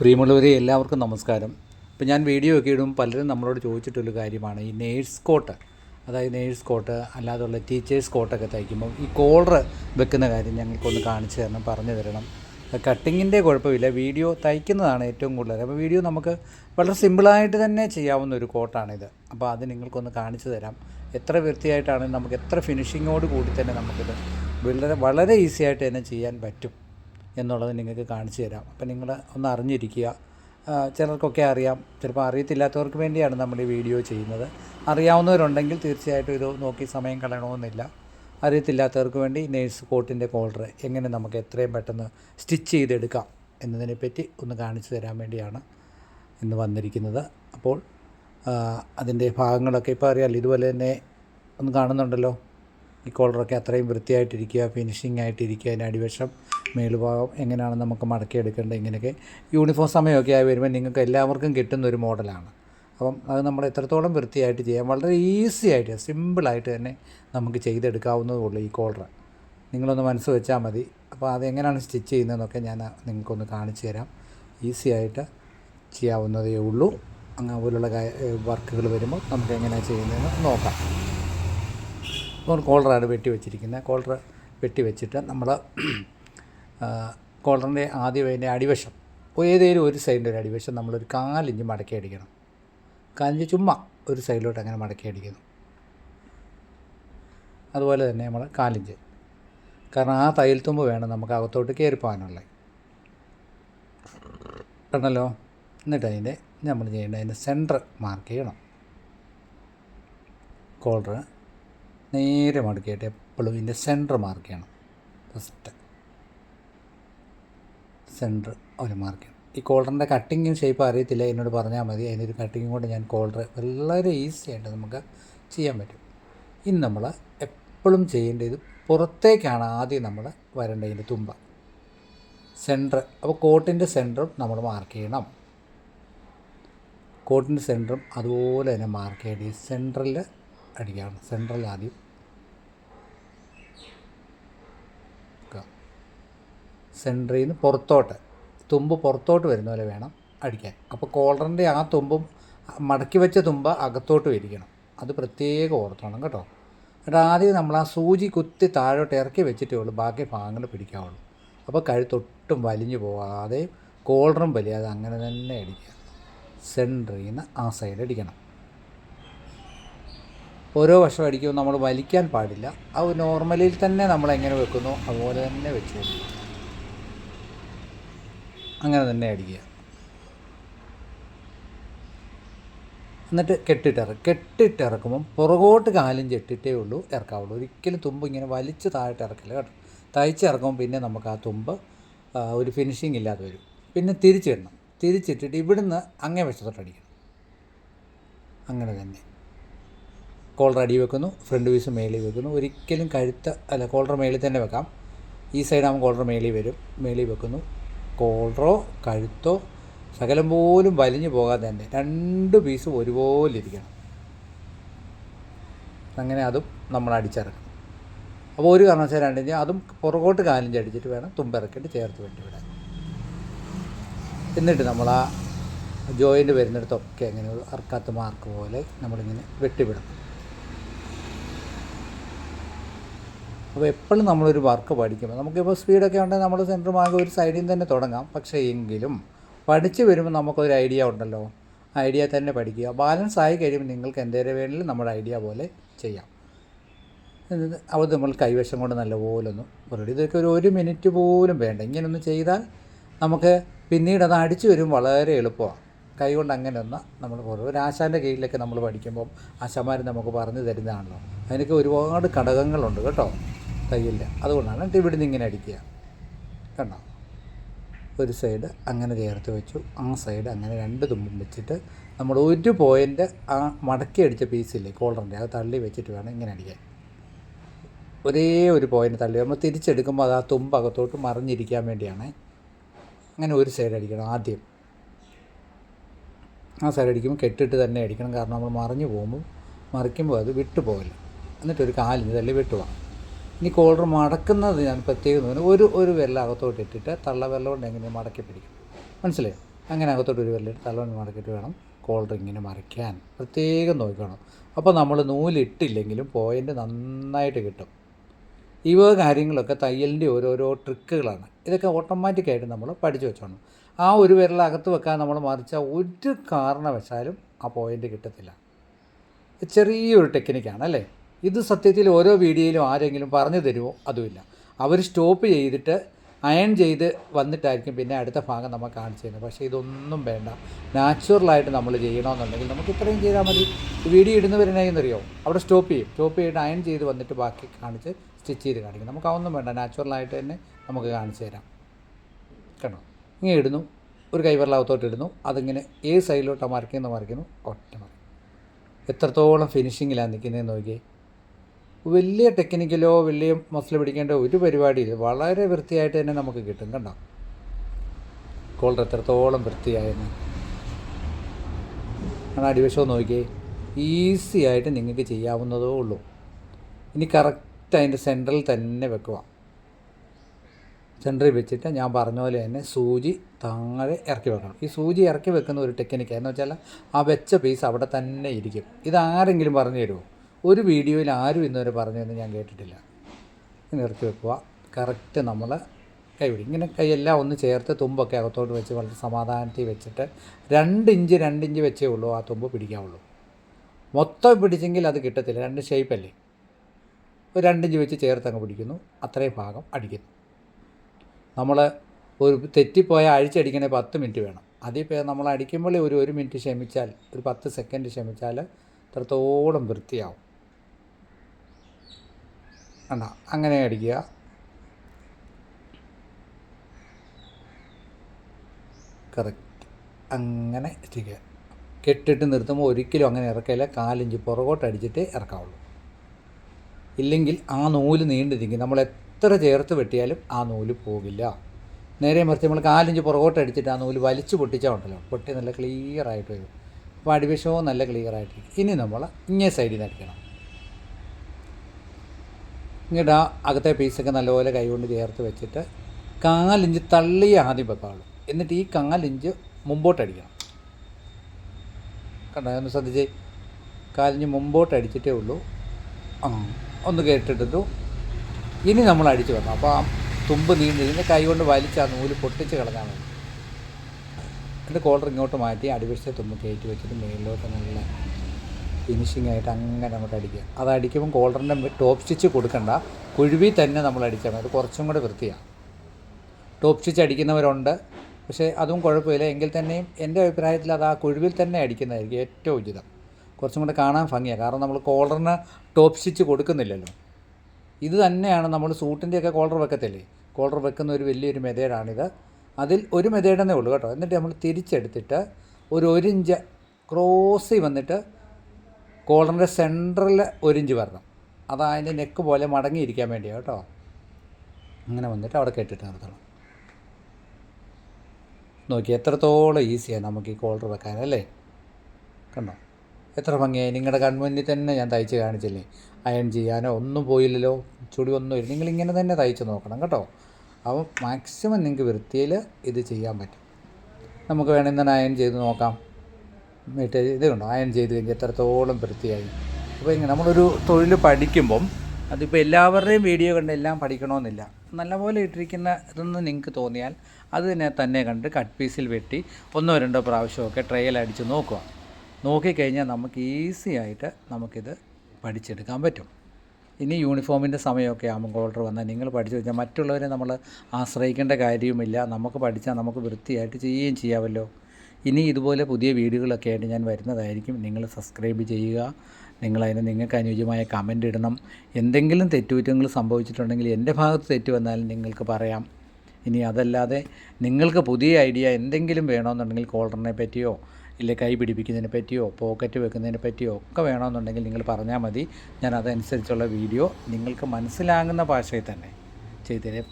പ്രിയമുള്ളവരെ എല്ലാവർക്കും നമസ്കാരം. ഇപ്പം ഞാൻ വീഡിയോ ഒക്കെ ഇടും പലരും നമ്മളോട് ചോദിച്ചിട്ടുള്ള കാര്യമാണ് ഈ നേഴ്സ് കോട്ട് അതായത് നേഴ്സ് കോട്ട് അല്ലാതുള്ള ടീച്ചേഴ്സ് കോട്ടൊക്കെ തയ്ക്കുമ്പോൾ ഈ കോളർ വെക്കുന്ന കാര്യം ഞങ്ങൾക്കൊന്ന് കാണിച്ചു തരണം പറഞ്ഞു തരണം. കട്ടിങ്ങിന്റെ കുഴപ്പമില്ല വീഡിയോ തയ്ക്കുന്നതാണ് ഏറ്റവും കൂടുതൽ. അപ്പോൾ വീഡിയോ നമുക്ക് വളരെ സിമ്പിളായിട്ട് തന്നെ ചെയ്യാവുന്ന ഒരു കോട്ടാണിത്. അപ്പോൾ അത് നിങ്ങൾക്കൊന്ന് കാണിച്ചു തരാം. എത്ര വൃത്തിയായിട്ടാണ് നമുക്ക് എത്ര ഫിനിഷിങ്ങോട് കൂടി തന്നെ നമുക്കിത് വളരെ വളരെ ഈസി ആയിട്ട് തന്നെ ചെയ്യാൻ പറ്റും. എന്നുള്ളത് നിങ്ങൾക്ക് കാണിച്ചു തരാം. അപ്പം നിങ്ങൾ ഒന്ന് അറിഞ്ഞിരിക്കുക. ചിലർക്കൊക്കെ അറിയാം. ചിലപ്പോൾ അറിയത്തില്ലാത്തവർക്ക് വേണ്ടിയാണ് നമ്മൾ ഈ വീഡിയോ ചെയ്യുന്നത്. അറിയാവുന്നവരുണ്ടെങ്കിൽ തീർച്ചയായിട്ടും ഇത് നോക്കി സമയം കളയണമെന്നില്ല. അറിയത്തില്ലാത്തവർക്ക് വേണ്ടി നേഴ്സ് കോട്ടിന്റെ കോളർ എങ്ങനെ നമുക്ക് എത്രയും പെട്ടെന്ന് സ്റ്റിച്ച് ചെയ്തെടുക്കാം എന്നതിനെപ്പറ്റി ഒന്ന് കാണിച്ചു തരാൻ വേണ്ടിയാണ് ഇന്ന് വന്നിരിക്കുന്നത്. അപ്പോൾ അതിന്റെ ഭാഗങ്ങളൊക്കെ ഇപ്പോൾ അറിയാമല്ലോ ഇതുപോലെ തന്നെ ഒന്ന് കാണുന്നുണ്ടല്ലോ. ഈ കോളറൊക്കെ അത്രയും വൃത്തിയായിട്ടിരിക്കുക ഫിനിഷിംഗ് ആയിട്ടിരിക്കുക അതിന്റെ അടിവശം മേലുഭാഗം എങ്ങനെയാണ് നമുക്ക് മടക്കിയെടുക്കേണ്ടത് ഇങ്ങനെയൊക്കെ. യൂണിഫോം സമയമൊക്കെ ആയി വരുമ്പോൾ നിങ്ങൾക്ക് എല്ലാവർക്കും കിട്ടുന്ന ഒരു മോഡലാണ്. അപ്പം അത് നമ്മൾ എത്രത്തോളം വൃത്തിയായിട്ട് ചെയ്യാം വളരെ ഈസി ആയിട്ട് സിമ്പിളായിട്ട് തന്നെ നമുക്ക് ചെയ്തെടുക്കാവുന്നതേ ഉള്ളൂ ഈ കോളർ നിങ്ങളൊന്ന് മനസ്സ് വെച്ചാൽ മതി. അപ്പോൾ അതെങ്ങനെയാണ് സ്റ്റിച്ച് ചെയ്യുന്നതെന്നൊക്കെ ഞാൻ നിങ്ങൾക്കൊന്ന് കാണിച്ചു തരാം. ഈസി ആയിട്ട് ചെയ്യാവുന്നതേ ഉള്ളൂ. അങ്ങനെ പോലുള്ള വർക്കുകൾ വരുമ്പോൾ നമുക്ക് എങ്ങനെയാണ് ചെയ്യുന്നതെന്ന് നോക്കാം. ഇപ്പോൾ കോളറാണ് വെട്ടി വെച്ചിരിക്കുന്നത്. കോളർ വെട്ടി വെച്ചിട്ട് നമ്മൾ കോളറിന്റെ ആദ്യം അതിന്റെ അടിവശം. ഏതെങ്കിലും ഒരു സൈഡിന്റെ ഒരു അടിവശം നമ്മളൊരു കാലിഞ്ച് മടക്കി അടിക്കണം. കാലിഞ്ച് ചുമ്മാ ഒരു സൈഡിലോട്ട് അങ്ങനെ മടക്കി അടിക്കുന്നു. അതുപോലെ തന്നെ നമ്മൾ കാലിഞ്ച്. കാരണം ആ തയ്യൽ തുമ്പ് വേണം നമുക്ക് അകത്തോട്ട് കയറിപ്പോകാനുള്ള കണ്ടല്ലോ? എന്നിട്ട് അതിന്റെ നമ്മൾ ചെയ്യേണ്ട അതിന്റെ സെന്റർ മാർക്ക് ചെയ്യണം. കോളർ നേരെ മടക്കിയിട്ട് എപ്പോഴും ഇതിന്റെ സെന്റർ മാർക്ക് ചെയ്യണം. ഫസ്റ്റ്. സെന്റർ ഒരു മാർക്ക് ഈ കോളറിന്റെ കട്ടിങ്ങും ഷേപ്പ് അറിയത്തില്ല. എന്നോട് പറഞ്ഞാൽ മതി. അതിനൊരു കട്ടിങ്ങും കൊണ്ട് ഞാൻ കോളർ വളരെ ഈസി ആയിട്ട് നമുക്ക് ചെയ്യാൻ പറ്റും. ഇനി നമ്മൾ എപ്പോഴും ചെയ്യേണ്ടത് പുറത്തേക്കാണ് ആദ്യം നമ്മൾ വരേണ്ടതിന്റെ തുമ്പ. സെന്റർ. അപ്പോൾ കോട്ടിന്റെ സെന്ററും നമ്മൾ മാർക്ക് ചെയ്യണം. കോട്ടിന്റെ സെന്ററും അതുപോലെ തന്നെ മാർക്ക് ചെയ്യേണ്ടി സെന്ററിൽ അടിക്കണം. സെന്ററിൽ ആദ്യം സെന്ററിൽ നിന്ന് പുറത്തോട്ട് തുമ്പ് പുറത്തോട്ട് വരുന്ന പോലെ വേണം അടിക്കാൻ. അപ്പോൾ കോളറിന്റെ ആ തുമ്പും മടക്കി വെച്ച തുമ്പ അകത്തോട്ട് വരിക്കണം അത് പ്രത്യേകം ഓർത്തോണം കേട്ടോ. എന്നിട്ട് ആദ്യം നമ്മൾ ആ സൂചി കുത്തി താഴോട്ട് ഇറക്കി വെച്ചിട്ടേ ഉള്ളൂ ബാക്കി ഭാഗങ്ങൾ പിടിക്കാവുള്ളൂ. അപ്പോൾ കഴുത്തൊട്ടും വലിഞ്ഞു പോകാതെ കോളറും വലിയാതെ അങ്ങനെ തന്നെ അടിക്കുക. സെന്ററിൽ നിന്ന് ആ സൈഡ് അടിക്കണം. ഓരോ വശം അടിക്കുമ്പോൾ നമ്മൾ വലിക്കാൻ പാടില്ല. അത് നോർമലിൽ തന്നെ നമ്മൾ എങ്ങനെ വെക്കുന്നു അതുപോലെ തന്നെ വെച്ച് കൊടുക്കുക അങ്ങനെ തന്നെ അടിക്കുക. എന്നിട്ട് കെട്ടിട്ടിറക്കും കെട്ടിട്ടിറക്കുമ്പം പുറകോട്ട് കാലും ചെട്ടിട്ടേ ഉള്ളൂ ഇറക്കാവുള്ളൂ. ഒരിക്കലും തുമ്പ് ഇങ്ങനെ വലിച്ച് താഴോട്ട് ഇറക്കില്ല കേട്ടോ. തയ്ച്ച് ഇറക്കുമ്പോൾ പിന്നെ നമുക്ക് ആ തുമ്പ് ഒരു ഫിനിഷിങ് ഇല്ലാതെ വരും. പിന്നെ തിരിച്ചിടണം തിരിച്ചിട്ടിട്ട് ഇവിടുന്ന് അങ്ങേ വശത്തോട്ട് അങ്ങനെ തന്നെ. കോളർ അടി വെക്കുന്നു ഫ്രണ്ട് വീസ് മേളിൽ വെക്കുന്നു. ഒരിക്കലും കഴുത്ത് അല്ല കോളർ മേളിൽ തന്നെ വെക്കാം. ഈ സൈഡാകുമ്പോൾ കോളർ മേളിൽ വരും മേളിൽ വെക്കുന്നു. കോളറോ കഴുത്തോ സകലം പോലും വലിഞ്ഞു പോകാതെ തന്നെ രണ്ട് പീസും ഒരുപോലെ ഇരിക്കണം. അങ്ങനെ അതും നമ്മൾ അടിച്ചിറക്കണം അപ്പോൾ ഒരു കാരണവശാലും രണ്ടിഞ്ച് അതും പുറകോട്ട് കാലിഞ്ച് അടിച്ചിട്ട് വേണം തുമ്പിറക്കിയിട്ട് ചേർത്ത് വേണ്ടി വിടാൻ. എന്നിട്ട് നമ്മൾ ആ ജോയിന്റ് വരുന്നിടത്തൊക്കെ അങ്ങനെ ഒരു മാർക്ക് പോലെ നമ്മളിങ്ങനെ വെട്ടിവിടണം അപ്പോൾ എപ്പോഴും നമ്മളൊരു വർക്ക് പഠിക്കുമ്പോൾ നമുക്കിപ്പോൾ സ്പീഡൊക്കെ ഉണ്ടെങ്കിൽ നമ്മൾ സെന്റർ മാർഗം ഒരു സൈഡിൽ നിന്ന് തന്നെ തുടങ്ങാം. പക്ഷേ എങ്കിലും പഠിച്ച് വരുമ്പോൾ നമുക്കൊരു ഐഡിയ ഉണ്ടല്ലോ. ഐഡിയ തന്നെ പഠിക്കുക. ബാലൻസ് ആയി കഴിയുമ്പോൾ നിങ്ങൾക്ക് എന്തേരെ വേണമെങ്കിലും നമ്മുടെ ഐഡിയ പോലെ ചെയ്യാം. അത് നമ്മൾ കൈവശം കൊണ്ട് നല്ല പോലെ ഒന്ന് പുരട്ടി ഇതൊക്കെ ഒരു ഒരു മിനിറ്റ് പോലും വേണ്ട. ഇങ്ങനെയൊന്ന് ചെയ്താൽ നമുക്ക് പിന്നീട് അത് അടിച്ചു വരും വളരെ എളുപ്പമാണ്. കൈ കൊണ്ട് അങ്ങനെ ഒന്ന് നമ്മൾ ഒരു ആശാന്റെ കീഴിലൊക്കെ നമ്മൾ പഠിക്കുമ്പം ആശാമാർ നമുക്ക് പറഞ്ഞു തരുന്നതാണല്ലോ. അതിനൊക്കെ ഒരുപാട് ഘടകങ്ങളുണ്ട് കേട്ടോ. തയ്യലിൽ അതുകൊണ്ടാണ് ഇവിടുന്ന് ഇങ്ങനെ അടിക്കുക. കണ്ടോ? ഒരു സൈഡ് അങ്ങനെ ചേർത്ത് വെച്ചു. ആ സൈഡ് അങ്ങനെ രണ്ട് തുമ്പും വെച്ചിട്ട് നമ്മൾ ഒരു പോയിന്റ് ആ മടക്കി അടിച്ച പീസില്ലേ കോളറിന്റെ അത് തള്ളി വെച്ചിട്ട് വേണം ഇങ്ങനെ അടിക്കാൻ. ഒരേ ഒരു പോയിന്റ് തള്ളി. നമ്മൾ തിരിച്ചെടുക്കുമ്പോൾ അത് ആ തുമ്പ് അകത്തോട്ട് മറിഞ്ഞിരിക്കാൻ വേണ്ടിയാണ് അങ്ങനെ ഒരു സൈഡ് അടിക്കണം ആദ്യം. ആ സൈഡ് അടിക്കുമ്പോൾ കെട്ടിട്ട് തന്നെ അടിക്കണം. കാരണം നമ്മൾ മറിഞ്ഞു പോകുമ്പോൾ മറിക്കുമ്പോൾ അത് വിട്ടു പോകില്ല എന്നിട്ടൊരു കാലിന് തള്ളി വെട്ടുക. ഇനി കോളർ മടക്കുന്നത് ഞാൻ പ്രത്യേകം തോന്നുന്നു ഒരു ഒരു വെല്ലം അകത്തോട്ട് ഇട്ടിട്ട് തള്ള വെള്ളം കൊണ്ട് എങ്ങനെ മടക്കി പിടിക്കും. മനസ്സിലായോ? അങ്ങനെ അകത്തോട്ട് ഒരു വിരൽ തള്ള കൊണ്ട് മടക്കിയിട്ട് വേണം കോളർ ഇങ്ങനെ മറിക്കാൻ. പ്രത്യേകം നോക്കണം. അപ്പോൾ നമ്മൾ നൂലിട്ടില്ലെങ്കിലും പോയിന്റ് നന്നായിട്ട് കിട്ടും. ഈ വക കാര്യങ്ങളൊക്കെ തയ്യലിന്റെ ഓരോരോ ട്രിക്കുകളാണ്. ഇതൊക്കെ ഓട്ടോമാറ്റിക്കായിട്ട് നമ്മൾ പഠിച്ചു വെച്ചോണം. ആ ഒരു വിരൽ അകത്ത് വെക്കാൻ നമ്മൾ മറിച്ചാൽ ഒരു കാരണവശാലും ആ പോയിന്റ് കിട്ടത്തില്ല. ചെറിയൊരു ടെക്നിക്കാണ് അല്ലേ? ഇത് സത്യത്തിൽ ഓരോ വീഡിയോയിലും ആരെങ്കിലും പറഞ്ഞു തരുമോ? അതുമില്ല. അവർ സ്റ്റോപ്പ് ചെയ്തിട്ട് അയൺ ചെയ്ത് വന്നിട്ടായിരിക്കും പിന്നെ അടുത്ത ഭാഗം നമ്മൾ കാണിച്ചു തരുന്നത്. പക്ഷേ ഇതൊന്നും വേണ്ട. നാച്ചുറലായിട്ട് നമ്മൾ ചെയ്യണമെന്നുണ്ടെങ്കിൽ നമുക്ക് ഇത്രയും ചെയ്താൽ മതി. വീഡിയോ ഇടുന്നവരെന്നറിയോ? അവിടെ സ്റ്റോപ്പ് ചെയ്യും. സ്റ്റോപ്പ് ചെയ്തിട്ട് അയൺ ചെയ്ത് വന്നിട്ട് ബാക്കി കാണിച്ച് സ്റ്റിച്ച് ചെയ്ത് കാണിക്കും. നമുക്ക് അതൊന്നും വേണ്ട. നാച്ചുറലായിട്ട് തന്നെ നമുക്ക് കാണിച്ചു തരാം. കണ്ടോ? ഇങ്ങനെ ഇടുന്നു. ഒരു കൈവരലാവത്തോട്ട് ഇടുന്നു. അതിങ്ങനെ ഏത് സൈഡിലോട്ടാണ് മറിക്കുന്നത് മറിക്കുന്നു? ഒറ്റ മറിക്കും എത്രത്തോളം ഫിനിഷിങ്ങിലാണ് നിൽക്കുന്നതെന്ന് നോക്കിയേ. വലിയ ടെക്നിക്കലോ വലിയ മസിൽ പിടിക്കേണ്ട ഒരു പരിപാടിയില്ല. വളരെ വൃത്തിയായിട്ട് തന്നെ നമുക്ക് കിട്ടും കണ്ടോ? കോളർ എത്രത്തോളം വൃത്തിയായെന്ന്. കാരണം അടിവശം നോക്കിയേ. ഈസി ആയിട്ട് നിങ്ങൾക്ക് ചെയ്യാവുന്നതേ ഉള്ളൂ. ഇനി കറക്റ്റ് അതിന്റെ സെന്ററിൽ തന്നെ വെക്കുക. സെന്ററിൽ വെച്ചിട്ട് ഞാൻ പറഞ്ഞ പോലെ തന്നെ സൂചി താഴെ ഇറക്കി വെക്കണം. ഈ സൂചി ഇറക്കി വെക്കുന്ന ഒരു ടെക്നിക്കാണ് എന്ന് വെച്ചാൽ ആ വെച്ച പീസ് അവിടെ തന്നെ ഇരിക്കും. ഇതാരെങ്കിലും പറഞ്ഞു തരുമോ? ഒരു വീഡിയോയിൽ ആരും ഇന്നുവരെ പറഞ്ഞതെന്ന് ഞാൻ കേട്ടിട്ടില്ല. ഇങ്ങനെ ഇറക്കി വെക്കുക. കറക്റ്റ് നമ്മൾ കൈ കൈപിടി ഇങ്ങനെ കൈയെല്ലാം ഒന്ന് ചേർത്ത് തുമ്പൊക്കെ അകത്തോട്ട് വെച്ച് വളരെ സമാധാനത്തിൽ വെച്ചിട്ട് രണ്ട് ഇഞ്ച് രണ്ട് ഇഞ്ച് വെച്ചേ ഉള്ളൂ ആ തുമ്പ് പിടിക്കാവുള്ളൂ. മൊത്തം പിടിച്ചെങ്കിൽ അത് കിട്ടത്തില്ല. രണ്ട് ഷേപ്പല്ലേ ഒരു രണ്ടിഞ്ച് വെച്ച് ചേർത്ത് അങ്ങ് പിടിക്കുന്നു. അത്രയും ഭാഗം അടിക്കുന്നു. നമ്മൾ ഒരു തെറ്റിപ്പോയ അഴിച്ചടിക്കണേ പത്ത് മിനിറ്റ് വേണം. അതിപ്പോൾ നമ്മൾ അടിക്കുമ്പോൾ ഒരു ഒരു മിനിറ്റ് ക്ഷമിച്ചാൽ ഒരു പത്ത് സെക്കൻഡ് ക്ഷമിച്ചാൽ അത്രത്തോളം വൃത്തിയാവും. കണ്ട അങ്ങനെ അടിക്കുക. കറക്റ്റ് അങ്ങനെ ചെയ്യുക കെട്ടിട്ട് നിർത്തുമ്പോൾ ഒരിക്കലും അങ്ങനെ ഇറക്കില്ല. കാലിഞ്ച് പുറകോട്ട് അടിച്ചിട്ടേ ഇറക്കാവുള്ളൂ. ഇല്ലെങ്കിൽ ആ നൂൽ നീണ്ടിരിക്കും. നമ്മൾ എത്ര ചേർത്ത് വെട്ടിയാലും ആ നൂൽ പോകില്ല. നേരെ മറിച്ച് നമ്മൾ കാലിഞ്ച് പുറകോട്ട് അടിച്ചിട്ട് ആ നൂൽ വലിച്ചു പൊട്ടിച്ചാൽ ഉണ്ടല്ലോ. പൊട്ടി നല്ല ക്ലിയർ ആയിട്ട് വരും. അപ്പോൾ അടിവശവും നല്ല ക്ലിയർ ആയിട്ടിരിക്കും. ഇനി നമ്മൾ ഇങ്ങേ സൈഡിൽ നിന്ന് അടിക്കണം. ഇങ്ങോട്ട് ആ അകത്തെ പീസൊക്കെ നല്ലപോലെ കൈകൊണ്ട് ചേർത്ത് വെച്ചിട്ട് കാലിഞ്ച് തള്ളി ആദ്യം വെക്കാവുള്ളൂ എന്നിട്ട് ഈ കാലിഞ്ച് മുമ്പോട്ടടിക്കണം കണ്ടോ? ഒന്ന് ശ്രദ്ധിച്ച്. കാലിഞ്ച് മുമ്പോട്ടടിച്ചിട്ടേ ഉള്ളൂ. ആ ഒന്ന് കേട്ടിട്ടു. ഇനി നമ്മൾ അടിച്ചു വരണം അപ്പോൾ ആ തുമ്പ് നീണ്ടിരുന്ന് കൈ കൊണ്ട് വലിച്ച് ആ നൂൽ പൊട്ടിച്ച് കളഞ്ഞാൽ മതി. എന്നിട്ട് കോളർ ഇങ്ങോട്ട് മാറ്റി അടിവശത്തെ തുമ്പ് കയറ്റി വെച്ചിട്ട് മേളിലോട്ട് നല്ല ഫിനിഷിംഗ് ആയിട്ട് അങ്ങനെ അങ്ങോട്ട് അടിക്കുക. അത് അടിക്കുമ്പോൾ കോളറിന്റെ ടോപ്പ് സ്റ്റിച്ച് കൊടുക്കണ്ട. കുഴുവി തന്നെ നമ്മൾ അടിച്ചാൽ മതി. അത് കുറച്ചും കൂടെ വൃത്തിയാണ് ടോപ്പ് സ്റ്റിച്ച് അടിക്കുന്നവരുണ്ട്. പക്ഷേ അതും കുഴപ്പമില്ല. എങ്കിൽ തന്നെയും എന്റെ അഭിപ്രായത്തിൽ അത് ആ കുഴുവിൽ തന്നെ അടിക്കുന്നതായിരിക്കും ഏറ്റവും ഉചിതം. കുറച്ചും കൂടെ കാണാൻ ഭംഗിയാണ് കാരണം നമ്മൾ കോളറിന് ടോപ്പ് സ്റ്റിച്ച് കൊടുക്കുന്നില്ലല്ലോ. ഇത് തന്നെയാണ് നമ്മൾ സൂട്ടിന്റെയൊക്കെ കോളർ വെക്കത്തില്ലേ? കോളർ വെക്കുന്ന ഒരു വലിയൊരു മെതേഡാണിത്. അതിൽ ഒരു മെതേഡെന്നേ ഉള്ളൂ കേട്ടോ. എന്നിട്ട് നമ്മൾ തിരിച്ചെടുത്തിട്ട് ഒരു ഒരു ഇഞ്ച് ക്രോസിൽ വന്നിട്ട് കോളറിന്റെ സെന്ററിൽ ഒരിഞ്ച് വരണം. അത് അതിന്റെ നെക്ക് പോലെ മടങ്ങിയിരിക്കാൻ വേണ്ടിയാണ് കേട്ടോ. അങ്ങനെ വന്നിട്ട് അവിടെ കെട്ടിട്ട് നിർത്തണം നോക്കി എത്രത്തോളം ഈസിയാണ് നമുക്ക് ഈ കോളർ വെക്കാൻ അല്ലേ? കണ്ടോ? എത്ര ഭംഗിയായി. നിങ്ങളുടെ കൺമുന്നിൽ തന്നെ ഞാൻ തയ്ച്ച് കാണിച്ചില്ലേ? അയൺ ചെയ്യാനോ ഒന്നും പോയില്ലല്ലോ. ചുടി ഒന്നും ഇല്ല. നിങ്ങളിങ്ങനെ തന്നെ തയ്ച്ച് നോക്കണം കേട്ടോ. അപ്പോൾ മാക്സിമം നിങ്ങൾക്ക് വൃത്തിയിൽ ഇത് ചെയ്യാൻ പറ്റും. നമുക്ക് വേണമെങ്കിൽ തന്നെ അയൺ ചെയ്ത് നോക്കാം. മറ്റേ ഇത് കണ്ടോ? അയൺ ചെയ്ത് കഴിഞ്ഞാൽ എത്രത്തോളം വൃത്തിയായി. അപ്പോൾ ഇങ്ങനെ നമ്മളൊരു തൊഴിൽ പഠിക്കുമ്പം അതിപ്പോൾ എല്ലാവരുടെയും വീഡിയോ കണ്ട് എല്ലാം പഠിക്കണമെന്നില്ല നല്ലപോലെ ഇട്ടിരിക്കുന്ന ഇതൊന്ന് നിങ്ങൾക്ക് തോന്നിയാൽ അത് തന്നെ തന്നെ കണ്ട് കട്ട് പീസിൽ വെട്ടി ഒന്നോ രണ്ടോ പ്രാവശ്യമൊക്കെ ട്രയൽ അടിച്ച് നോക്കുക. നോക്കിക്കഴിഞ്ഞാൽ നമുക്ക് ഈസി ആയിട്ട് നമുക്കിത് പഠിച്ചെടുക്കാൻ പറ്റും. ഇനി യൂണിഫോമിന്റെ സമയമൊക്കെ ആകുമ്പോൾ ഓർഡർ വന്നാൽ നിങ്ങൾ പഠിച്ചു കഴിഞ്ഞാൽ മറ്റുള്ളവരെ നമ്മൾ ആശ്രയിക്കേണ്ട കാര്യവുമില്ല. നമുക്ക് പഠിച്ചാൽ നമുക്ക് വൃത്തിയായിട്ട് ചെയ്യുകയും ചെയ്യാമല്ലോ. ഇനി ഇതുപോലെ പുതിയ വീഡിയോകളൊക്കെ ആയിട്ട് ഞാൻ വരുന്നതായിരിക്കും. നിങ്ങൾ സബ്സ്ക്രൈബ് ചെയ്യുക. നിങ്ങളതിന് നിങ്ങൾക്ക് അനുയോജ്യമായ കമന്റ് ഇടണം. എന്തെങ്കിലും തെറ്റുകുറ്റങ്ങൾ സംഭവിച്ചിട്ടുണ്ടെങ്കിൽ എന്റെ ഭാഗത്ത് തെറ്റ് വന്നാലും നിങ്ങൾക്ക് പറയാം. ഇനി അതല്ലാതെ നിങ്ങൾക്ക് പുതിയ ഐഡിയ എന്തെങ്കിലും വേണമെന്നുണ്ടെങ്കിൽ കോളറിനെ പറ്റിയോ ഇല്ല കൈ പിടിപ്പിക്കുന്നതിനെ പറ്റിയോ പോക്കറ്റ് വെക്കുന്നതിനെ പറ്റിയോ ഒക്കെ വേണമെന്നുണ്ടെങ്കിൽ നിങ്ങൾ പറഞ്ഞാൽ മതി. ഞാൻ അതനുസരിച്ചുള്ള വീഡിയോ നിങ്ങൾക്ക് മനസ്സിലാകുന്ന ഭാഷയിൽ തന്നെ ചെയ്തുതരും.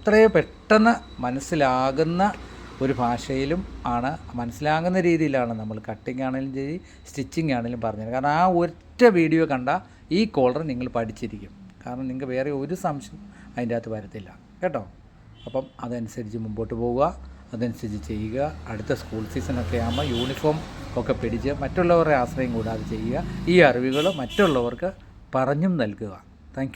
എത്രയോ പെട്ടെന്ന് മനസ്സിലാകുന്ന ഒരു ഭാഷയിലും ആണ് മനസ്സിലാകുന്ന രീതിയിലാണ് നമ്മൾ കട്ടിങ് ആണെങ്കിലും ശരി സ്റ്റിച്ചിങ് ആണെങ്കിലും പറഞ്ഞത്. കാരണം ആ ഒറ്റ വീഡിയോ കണ്ട ഈ കോളർ നിങ്ങൾ പഠിച്ചിരിക്കും. കാരണം നിങ്ങൾക്ക് വേറെ ഒരു സംശയം അതിന്റെ അകത്ത് വരത്തില്ല. കേട്ടോ? അപ്പം അതനുസരിച്ച് മുമ്പോട്ട് പോവുക. അതനുസരിച്ച് ചെയ്യുക. അടുത്ത സ്കൂൾ സീസണൊക്കെ ആകുമ്പോൾ യൂണിഫോം ഒക്കെ പിടിച്ച് മറ്റുള്ളവരുടെ ആശ്രയം കൂടാതെ ചെയ്യുക. ഈ അറിവുകൾ മറ്റുള്ളവർക്ക് പറഞ്ഞും നൽകുക. താങ്ക്